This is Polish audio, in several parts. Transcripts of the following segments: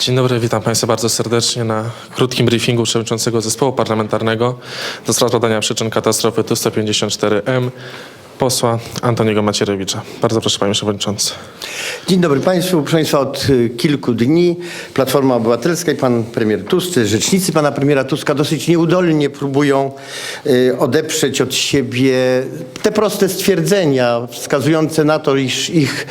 Dzień dobry, witam Państwa bardzo serdecznie na krótkim briefingu przewodniczącego zespołu parlamentarnego do spraw badania przyczyn katastrofy Tu-154M posła Antoniego Macierewicza. Bardzo proszę Panie Przewodniczący. Dzień dobry Państwu. Proszę Państwa, od y, kilku dni Platforma Obywatelska i Pan Premier Tusk, rzecznicy Pana Premiera Tuska dosyć nieudolnie próbują y, odeprzeć od siebie te proste stwierdzenia wskazujące na to, iż ich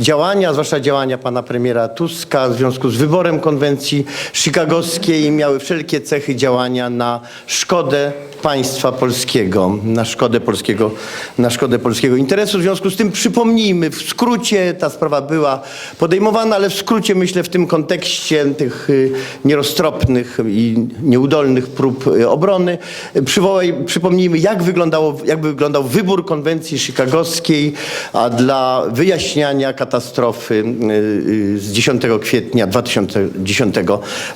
działania, zwłaszcza działania Pana Premiera Tuska w związku z wyborem konwencji chicagowskiej miały wszelkie cechy działania na szkodę państwa polskiego, na szkodę polskiego, na szkodę polskiego interesu. W związku z tym przypomnijmy, w skrócie ta sprawa była podejmowana, ale w skrócie myślę w tym kontekście tych y, nieroztropnych i nieudolnych prób y, obrony, przywołaj, przypomnijmy jak, wyglądało, jak wyglądał wybór konwencji chicagowskiej a dla wyjaśniania katastrofy y, z 10 kwietnia 2010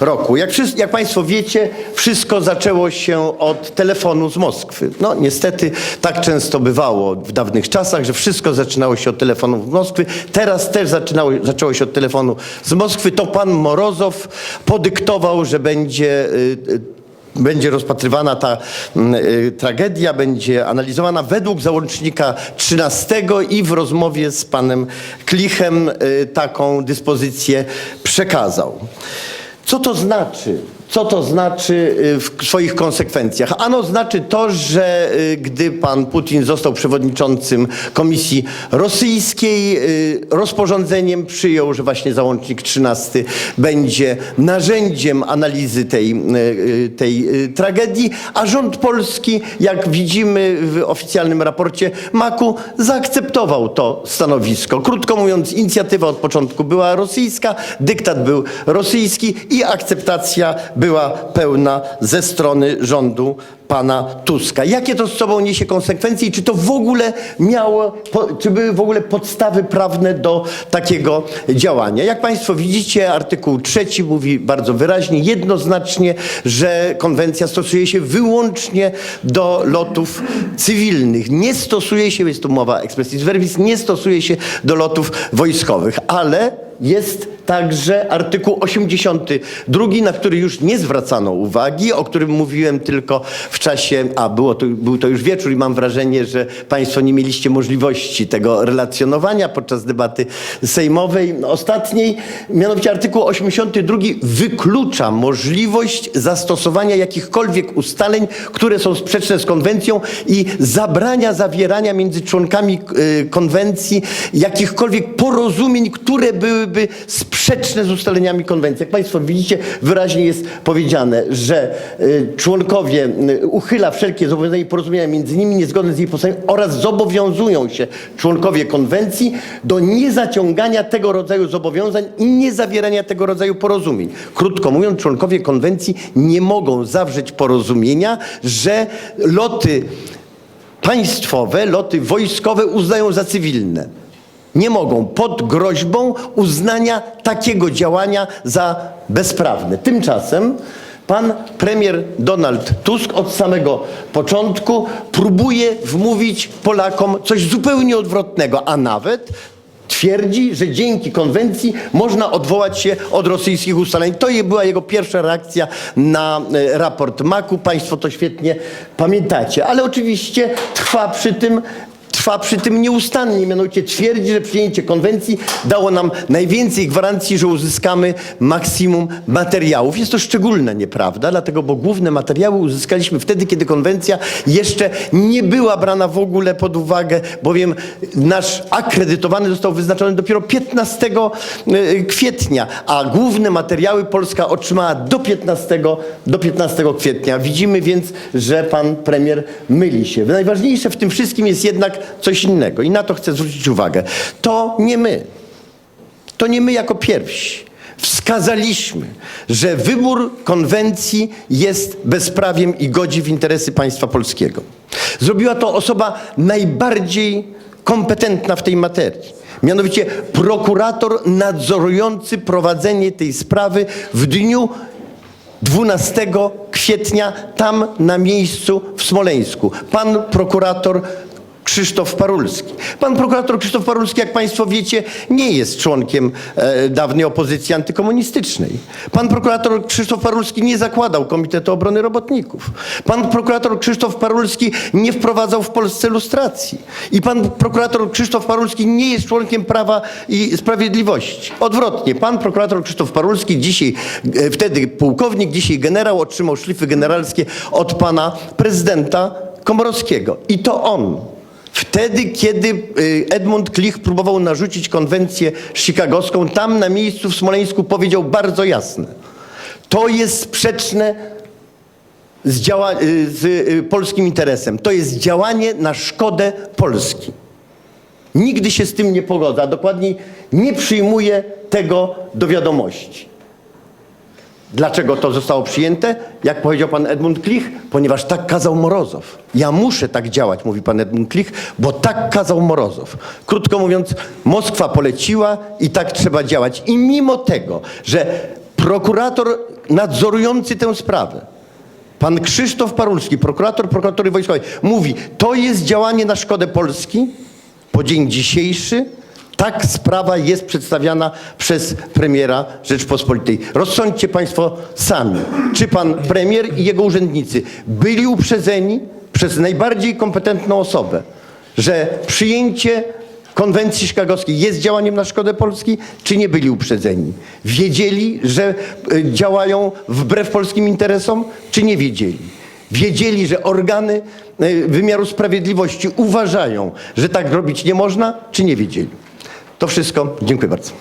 roku. Jak, wszyscy, jak Państwo wiecie, wszystko zaczęło się od telefonu z Moskwy. No niestety tak często bywało w dawnych czasach, że wszystko zaczynało się od telefonu z Moskwy. Teraz też zaczynało, zaczęło się od telefonu z Moskwy. To pan Morozow podyktował, że będzie y, y, będzie rozpatrywana ta mm, y, tragedia, będzie analizowana według załącznika 13 i w rozmowie z panem Klichem y, taką dyspozycję przekazał. Co to znaczy? Co to znaczy y, w swoich konsekwencjach? Ano znaczy to, że y, gdy pan Putin został przewodniczącym Komisji Rosyjskiej, y, rozporządzeniem przyjął, że właśnie załącznik 13 będzie narzędziem analizy tej, tej tragedii, a rząd polski, jak widzimy w oficjalnym raporcie Maku, zaakceptował to stanowisko. Krótko mówiąc, inicjatywa od początku była rosyjska, dyktat był rosyjski i akceptacja była pełna ze strony rządu pana Tuska. Jakie to z sobą niesie konsekwencje i czy to w ogóle miało, czy były w ogóle podstawy prawne do takiego działania? Jak państwo widzicie, artykuł trzeci mówi bardzo wyraźnie, jednoznacznie, że konwencja stosuje się wyłącznie do lotów cywilnych. Nie stosuje się, jest tu mowa expressis verbis, nie stosuje się do lotów wojskowych, ale jest także artykuł 82, na który już nie zwracano uwagi, o którym mówiłem tylko w czasie, a było to, był to już wieczór i mam wrażenie, że Państwo nie mieliście możliwości tego relacjonowania podczas debaty sejmowej ostatniej. Mianowicie artykuł 82 wyklucza możliwość zastosowania jakichkolwiek ustaleń, które są sprzeczne z konwencją i zabrania zawierania między członkami y, konwencji jakichkolwiek porozumień, które byłyby sprzeczne z ustaleniami konwencji. Jak Państwo widzicie, wyraźnie jest powiedziane, że y, członkowie y, uchyla wszelkie zobowiązania i porozumienia między nimi niezgodne z jej podstawami oraz zobowiązują się członkowie konwencji do niezaciągania tego rodzaju zobowiązań i niezawierania tego rodzaju porozumień. Krótko mówiąc, członkowie konwencji nie mogą zawrzeć porozumienia, że loty państwowe, loty wojskowe uznają za cywilne. Nie mogą pod groźbą uznania takiego działania za bezprawne. Tymczasem pan premier Donald Tusk od samego początku próbuje wmówić Polakom coś zupełnie odwrotnego, a nawet twierdzi, że dzięki konwencji można odwołać się od rosyjskich ustaleń. To była jego pierwsza reakcja na e, raport Maku. Państwo to świetnie pamiętacie. Ale oczywiście trwa przy tym trwa przy tym nieustannie, mianowicie twierdzi, że przyjęcie konwencji dało nam najwięcej gwarancji, że uzyskamy maksimum materiałów. Jest to szczególna nieprawda, dlatego, bo główne materiały uzyskaliśmy wtedy, kiedy konwencja jeszcze nie była brana w ogóle pod uwagę, bowiem nasz akredytowany został wyznaczony dopiero 15 e, kwietnia, a główne materiały Polska otrzymała do 15, do 15 kwietnia. Widzimy więc, że pan premier myli się. Najważniejsze w tym wszystkim jest jednak coś innego i na to chcę zwrócić uwagę. To nie my. To nie my jako pierwsi wskazaliśmy, że wybór konwencji jest bezprawiem i godzi w interesy państwa polskiego. Zrobiła to osoba najbardziej kompetentna w tej materii. Mianowicie prokurator nadzorujący prowadzenie tej sprawy w dniu 12 kwietnia tam na miejscu w Smoleńsku. Pan prokurator Krzysztof Parulski. Pan prokurator Krzysztof Parulski, jak Państwo wiecie, nie jest członkiem e, dawnej opozycji antykomunistycznej. Pan prokurator Krzysztof Parulski nie zakładał Komitetu Obrony Robotników. Pan prokurator Krzysztof Parulski nie wprowadzał w Polsce lustracji. I pan prokurator Krzysztof Parulski nie jest członkiem Prawa i Sprawiedliwości. Odwrotnie, pan prokurator Krzysztof Parulski, dzisiaj e, wtedy pułkownik, dzisiaj generał, otrzymał szlify generalskie od pana prezydenta Komorowskiego. I to on Wtedy, kiedy y, Edmund Klich próbował narzucić konwencję chicagowską, tam na miejscu w Smoleńsku powiedział bardzo jasne. To jest sprzeczne z, działa- y, z y, polskim interesem. To jest działanie na szkodę Polski. Nigdy się z tym nie pogoda, a dokładniej nie przyjmuje tego do wiadomości. Dlaczego to zostało przyjęte? Jak powiedział pan Edmund Klich? Ponieważ tak kazał Morozow. Ja muszę tak działać, mówi pan Edmund Klich, bo tak kazał Morozow. Krótko mówiąc, Moskwa poleciła i tak trzeba działać. I mimo tego, że prokurator nadzorujący tę sprawę, pan Krzysztof Parulski, prokurator prokuratury wojskowej, mówi, to jest działanie na szkodę Polski, po dzień dzisiejszy tak sprawa jest przedstawiana przez premiera Rzeczpospolitej. Rozsądźcie Państwo sami, czy pan premier i jego urzędnicy byli uprzedzeni przez najbardziej kompetentną osobę, że przyjęcie konwencji chicagowskiej jest działaniem na szkodę Polski, czy nie byli uprzedzeni? Wiedzieli, że y, działają wbrew polskim interesom, czy nie wiedzieli? Wiedzieli, że organy y, wymiaru sprawiedliwości uważają, że tak robić nie można, czy nie wiedzieli? To wszystko. Dziękuję bardzo.